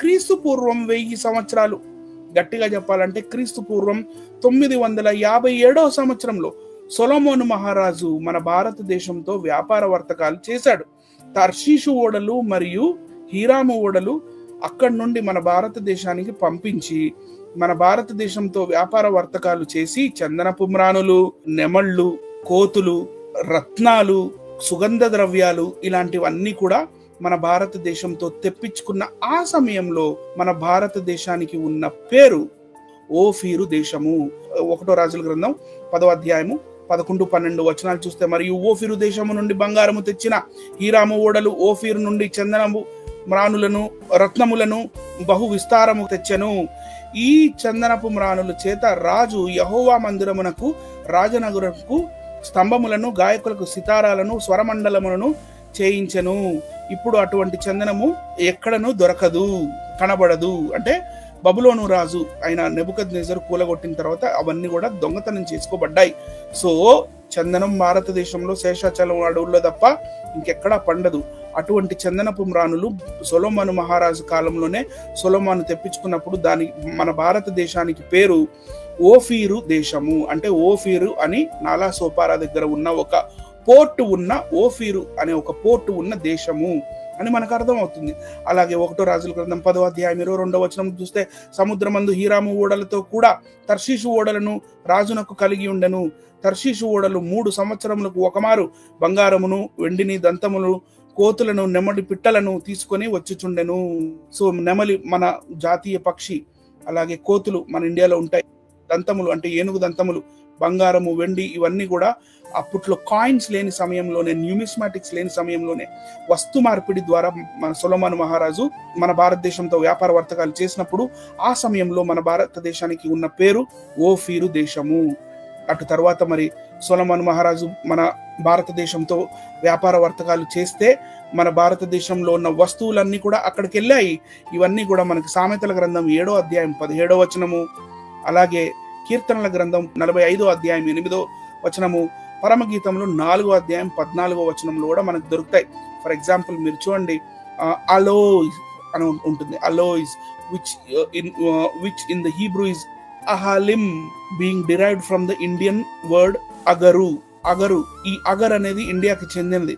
క్రీస్తు పూర్వం వెయ్యి సంవత్సరాలు. గట్టిగా చెప్పాలంటే క్రీస్తు పూర్వం తొమ్మిది వందల యాభై ఏడవ సంవత్సరంలో సొలమోను మహారాజు మన భారతదేశంతో వ్యాపార వర్తకాలు చేశాడు. తర్షీషు ఓడలు మరియు హీరాము ఓడలు అక్కడి నుండి మన భారతదేశానికి పంపించి మన భారతదేశంతో వ్యాపార వర్తకాలు చేసి చందన పుమ్రానులు నెమళ్ళు కోతులు రత్నాలు సుగంధ ద్రవ్యాలు ఇలాంటివన్నీ కూడా మన భారతదేశంతో తెప్పించుకున్న ఆ సమయంలో మన భారతదేశానికి ఉన్న పేరు ఓఫీరు దేశము. ఒకటో రాజుల గ్రంథం పదో అధ్యాయము పదకొండు పన్నెండు వచనాలు చూస్తే మరియు ఓఫీరు దేశము నుండి బంగారము తెచ్చిన హీరాము ఓడలు ఓఫీరు నుండి చందనము మ్రాణులను రత్నములను బహు విస్తారము తెచ్చెను. ఈ చందనపు మ్రాణుల చేత రాజు యహోవా మందిరమునకు రాజనగరుకు స్తంభములను గాయకులకు సితారాలను స్వరమండలములను చేయించను. ఇప్పుడు అటువంటి చందనము ఎక్కడను దొరకదు కనబడదు. అంటే బబులోను రాజు ఆయన నెబుకద్ నెజర్ కూలగొట్టిన తర్వాత అవన్నీ కూడా దొంగతనం చేసుకోబడ్డాయి. సో చందనం భారతదేశంలో శేషాచలం అడవుల్లో తప్ప ఇంకెక్కడా పండదు. అటువంటి చందనపు మ్రానులు సొలోమాను మహారాజు కాలంలోనే సొలోమాను తెప్పించుకున్నప్పుడు దాని మన భారతదేశానికి పేరు ఓఫీరు దేశము. అంటే ఓఫీరు అని నాలా సోపారా దగ్గర ఉన్న ఒక పోర్టు ఉన్న ఓఫీరు అనే ఒక పోర్టు ఉన్న దేశము అని మనకు అర్థమవుతుంది. అలాగే ఒకటో రాజుల గ్రంథం పదో అధ్యాయం ఇరవై రెండవ వచనం చూస్తే సముద్రమందు హీరాము ఓడలతో కూడా తర్షీషు ఓడలను రాజునకు కలిగి ఉండెను. తర్షీషు ఓడలు మూడు సంవత్సరములకు ఒకమారు బంగారమును వెండిని దంతములు కోతులను నెమలి పిట్టలను తీసుకొని వచ్చుచుండెను. సో నెమలి మన జాతీయ పక్షి అలాగే కోతులు మన ఇండియాలో ఉంటాయి. దంతములు అంటే ఏనుగు దంతములు బంగారము వెండి ఇవన్నీ కూడా అప్పట్లో కాయిన్స్ లేని సమయంలోనే న్యూమిస్మాటిక్స్ లేని సమయంలోనే వస్తు మార్పిడి ద్వారా మన సొలమాను మహారాజు మన భారతదేశంతో వ్యాపార వర్తకాలు చేసినప్పుడు ఆ సమయంలో మన భారతదేశానికి ఉన్న పేరు ఓఫీరు దేశము. అటు తర్వాత మరి సొలమాను మహారాజు మన భారతదేశంతో వ్యాపార వర్తకాలు చేస్తే మన భారతదేశంలో ఉన్న వస్తువులన్నీ కూడా అక్కడికి వెళ్ళాయి. ఇవన్నీ కూడా మనకి సామెతల గ్రంథం ఏడో అధ్యాయం పదిహేడో వచనము. అలాగే కీర్తనల గ్రంథం నలభై ఐదో అధ్యాయం ఎనిమిదో వచనము పరమగీతంలో నాలుగో అధ్యాయం పద్నాలుగో వచనంలో కూడా మనకు దొరుకుతాయి. ఫర్ ఎగ్జాంపుల్ మీరు చూడండి అలో అని ఉంటుంది. Aloes which in which in the Hebrew is ahalim being derived from the Indian word agaru agaru ఈ అగర్ అనేది ఇండియాకి చెందినది.